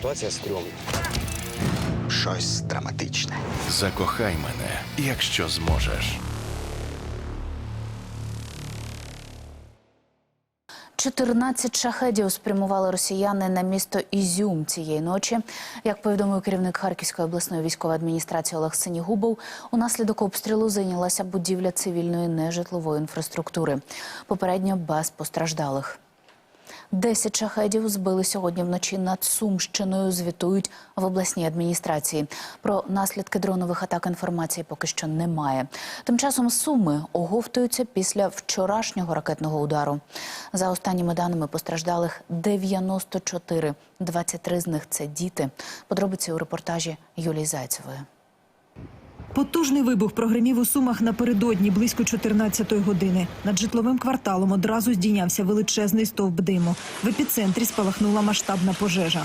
ситуація стрьомна. Щось драматичне. Закохай мене, якщо зможеш. 14 шахедів спрямували росіяни на місто Ізюм цієї ночі. Як повідомив керівник Харківської обласної військової адміністрації Олег Синігубов, унаслідок обстрілу зайнялася будівля цивільної нежитлової інфраструктури. Попередньо без постраждалих. Десять шахедів збили сьогодні вночі над Сумщиною. Звітують в обласній адміністрації. Про наслідки дронових атак інформації поки що немає. Тим часом суми оговтуються після вчорашнього ракетного удару. За останніми даними постраждалих 94. 23 з них це діти. Подробиці у репортажі Юлії Зайцевої. Потужний вибух прогремів у Сумах напередодні близько 14-ї години. Над житловим кварталом одразу здійнявся величезний стовп диму. В епіцентрі спалахнула масштабна пожежа.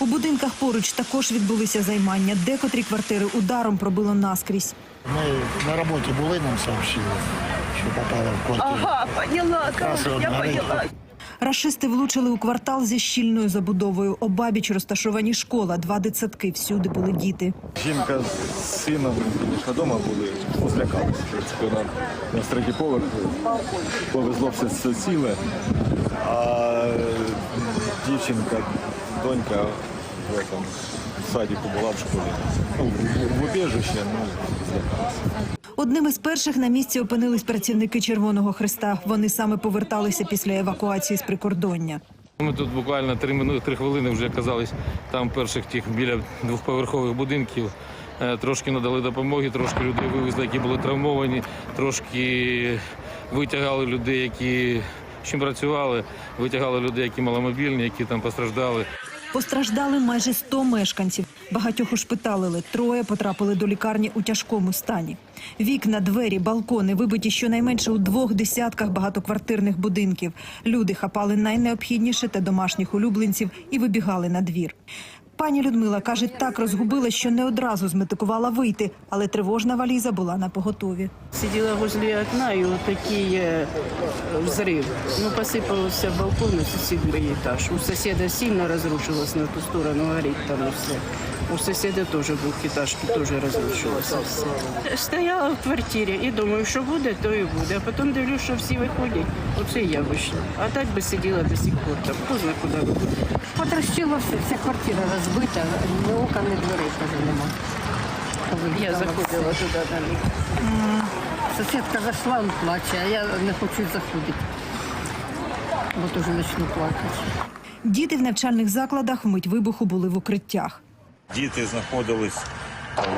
У будинках поруч також відбулися займання. Декотрі квартири ударом пробило наскрізь. Ми на роботі були, нам сообщили, що попало в квартиру. Ага, поняла, я поняла. Рашисти влучили у квартал зі щільною забудовою. Обабіч розташовані школа, два дитсадки. Всюди були діти. Жінка з сином вдома були, злякалися. На, на третій поверх повезло все ціле, а дівчинка, донька в, этом, в садіку була в школі. Ну, в убіжище, ну, злякалася. Одним із перших на місці опинились працівники Червоного Христа. Вони саме поверталися після евакуації з прикордоння. Ми тут буквально три минути, три хвилини вже оказались там перших тих біля двохповерхових будинків. Е, Трошки надали допомоги, трошки людей вивезли, які були травмовані, трошки витягали людей, які чим працювали, витягали людей, які маломобільні, які там постраждали. Постраждали майже 100 мешканців. Багатьох ушпиталили. Троє потрапили до лікарні у тяжкому стані. Вікна, двері, балкони вибиті щонайменше у двох десятках багатоквартирних будинків. Люди хапали найнеобхідніше та домашніх улюбленців і вибігали на двір. Пані Людмила каже, так розгубила, що не одразу зметикувала вийти, але тривожна валіза була на поготові. Сидела возле окна, и вот такие э, взрыв. Ну, посыпался балкон на соседний этаж. У соседа сильно разрушилось на ту сторону, горит там все. У соседа тоже двухэтажки тоже разрушилось все. Стояла в квартирі і думаю, що буде, то і буде. А потім дивлюсь, що всі виходять. Оце і я вийшла. А так би сиділа до сих пор там. Хто знає, куди виходить. Потрощило все, вся квартира розбита, ні окон, ні дверей теж нема. Я заходила туди на них. Сусідка зайшла, він плаче, а я не хочу заходити. Бо теж почну плакати. Діти в навчальних закладах вмить вибуху були в укриттях. Діти знаходились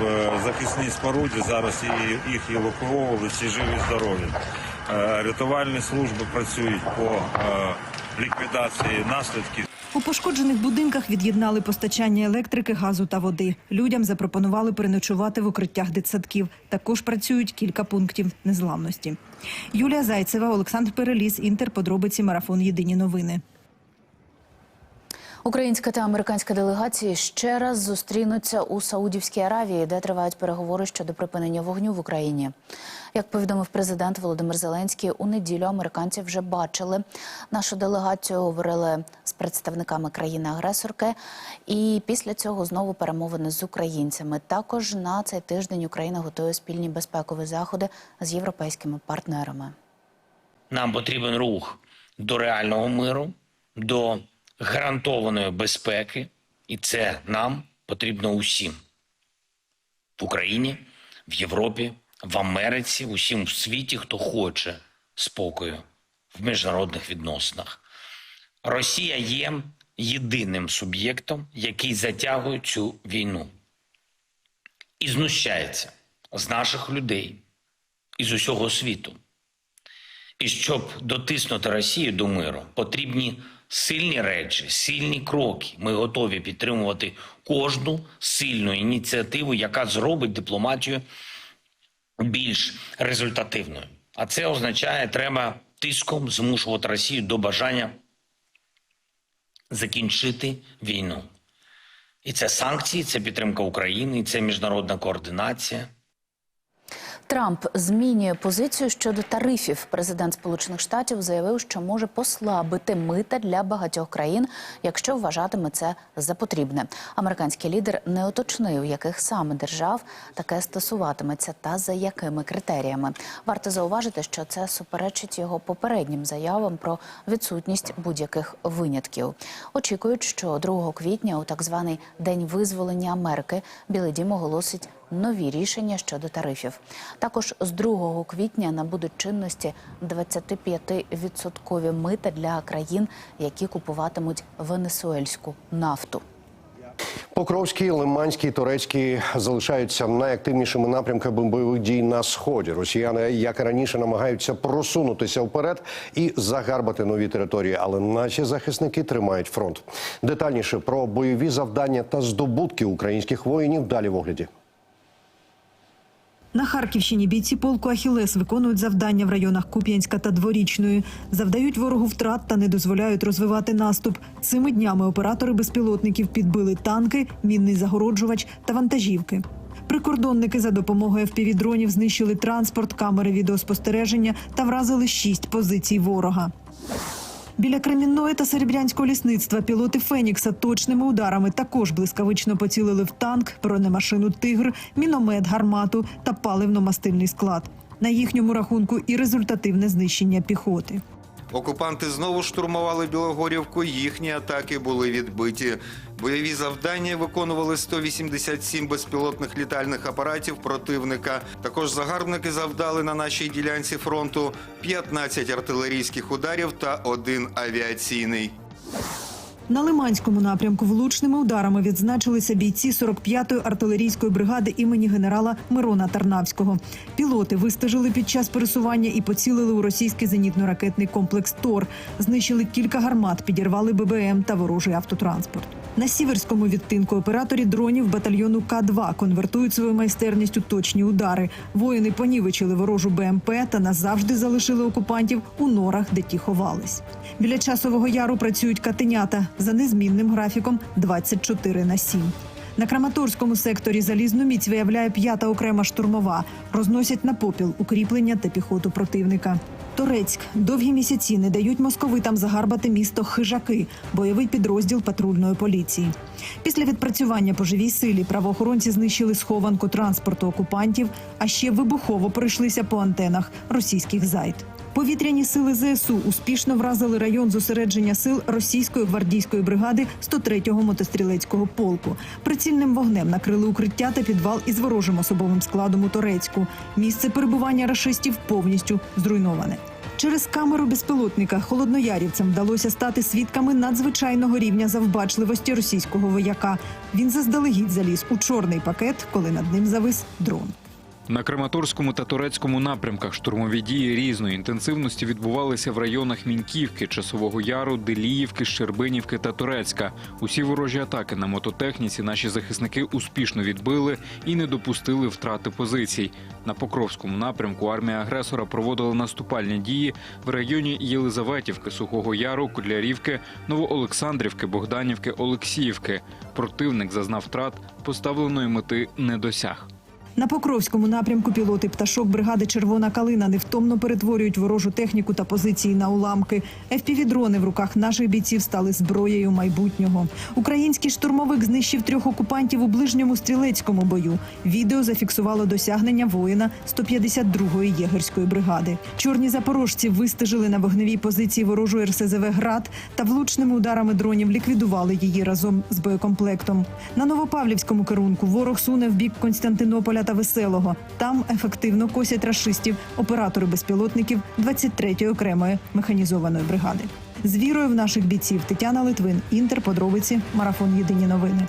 в захисній споруді. Зараз і- їх евакуовували, всі живі, здорові. Е, Рятувальні служби працюють по е, ліквідації наслідків. У пошкоджених будинках від'єднали постачання електрики, газу та води. Людям запропонували переночувати в укриттях дитсадків. Також працюють кілька пунктів незламності. Юлія Зайцева, Олександр Переліс, Інтер. Подробиці марафон. Єдині новини. Українська та американська делегації ще раз зустрінуться у Саудівській Аравії, де тривають переговори щодо припинення вогню в Україні. Як повідомив президент Володимир Зеленський, у неділю американці вже бачили нашу делегацію, говорили з представниками країни-агресорки, і після цього знову перемовини з українцями. Також на цей тиждень Україна готує спільні безпекові заходи з європейськими партнерами. Нам потрібен рух до реального миру, до гарантованої безпеки, і це нам потрібно усім в Україні, в Європі, в Америці, усім в світі, хто хоче спокою в міжнародних відносинах. Росія є єдиним суб'єктом, який затягує цю війну і знущається з наших людей і з усього світу. І щоб дотиснути Росію до миру, потрібні сильні речі, сильні кроки. Ми готові підтримувати кожну сильну ініціативу, яка зробить дипломатію більш результативною. А це означає, треба тиском змушувати Росію до бажання закінчити війну. І це санкції, це підтримка України, це міжнародна координація. Трамп змінює позицію щодо тарифів. Президент Сполучених Штатів заявив, що може послабити мита для багатьох країн, якщо вважатиме це за потрібне. Американський лідер не уточнив, яких саме держав таке стосуватиметься та за якими критеріями. Варто зауважити, що це суперечить його попереднім заявам про відсутність будь-яких винятків. Очікують, що 2 квітня, у так званий День визволення Америки, Білий Дім оголосить нові рішення щодо тарифів. Також з 2 квітня набудуть чинності 25% мита для країн, які купуватимуть венесуельську нафту. Покровський, Лиманський, Турецький залишаються найактивнішими напрямками бойових дій на сході. Росіяни, як і раніше, намагаються просунутися вперед і загарбати нові території, але наші захисники тримають фронт. Детальніше про бойові завдання та здобутки українських воїнів далі в огляді. На Харківщині бійці полку Ахілес виконують завдання в районах Куп'янська та Дворічної, завдають ворогу втрат та не дозволяють розвивати наступ. Цими днями оператори безпілотників підбили танки, мінний загороджувач та вантажівки. Прикордонники за допомогою FPV-дронів знищили транспорт, камери відеоспостереження та вразили шість позицій ворога. Біля Кремінної та Серебрянського лісництва пілоти Фенікса точними ударами також блискавично поцілили в танк, бронемашину Тигр, міномет, гармату та паливно-мастильний склад. На їхньому рахунку і результативне знищення піхоти. Окупанти знову штурмували Білогорівку. Їхні атаки були відбиті. Бойові завдання виконували 187 безпілотних літальних апаратів противника. Також загарбники завдали на нашій ділянці фронту 15 артилерійських ударів та один авіаційний. На Лиманському напрямку влучними ударами відзначилися бійці 45-ї артилерійської бригади імені генерала Мирона Тарнавського. Пілоти вистежили під час пересування і поцілили у російський зенітно-ракетний комплекс ТОР. Знищили кілька гармат, підірвали ББМ та ворожий автотранспорт. На сіверському відтинку операторі дронів батальйону К-2 конвертують свою майстерність у точні удари. Воїни понівечили ворожу БМП та назавжди залишили окупантів у норах, де ті ховались. Біля часового яру працюють катенята за незмінним графіком 24 на 7. На Краматорському секторі залізну міць виявляє п'ята окрема штурмова. Розносять на попіл укріплення та піхоту противника. Торецьк довгі місяці не дають московитам загарбати місто Хижаки, бойовий підрозділ патрульної поліції. Після відпрацювання по живій силі правоохоронці знищили схованку транспорту окупантів, а ще вибухово пройшлися по антенах російських зайд. Повітряні сили ЗСУ успішно вразили район зосередження сил російської гвардійської бригади 103-го мотострілецького полку. Прицільним вогнем накрили укриття та підвал із ворожим особовим складом у Торецьку. Місце перебування рашистів повністю зруйноване. Через камеру безпілотника холодноярівцям вдалося стати свідками надзвичайного рівня завбачливості російського вояка. Він заздалегідь заліз у чорний пакет, коли над ним завис дрон. На Краматорському та Турецькому напрямках штурмові дії різної інтенсивності відбувалися в районах Міньківки, Часового Яру, Деліївки, Щербинівки та Турецька. Усі ворожі атаки на мототехніці наші захисники успішно відбили і не допустили втрати позицій. На Покровському напрямку армія агресора проводила наступальні дії в районі Єлизаветівки, Сухого Яру, Кудлярівки, Новоолександрівки, Богданівки, Олексіївки. Противник зазнав втрат, поставленої мети не досяг. На Покровському напрямку пілоти пташок бригади Червона калина невтомно перетворюють ворожу техніку та позиції на уламки. ФПВ-дрони в руках наших бійців стали зброєю майбутнього. Український штурмовик знищив трьох окупантів у ближньому стрілецькому бою. Відео зафіксувало досягнення воїна 152-ї єгерської бригади. Чорні запорожці вистежили на вогневій позиції ворожої РСЗВ град та влучними ударами дронів ліквідували її разом з боєкомплектом. На Новопавлівському керунку ворог суне в бік Константинополя та Веселого. Там ефективно косять рашистів оператори безпілотників 23-ї окремої механізованої бригади. З вірою в наших бійців Тетяна Литвин, Інтер, подробиці, марафон Єдині новини.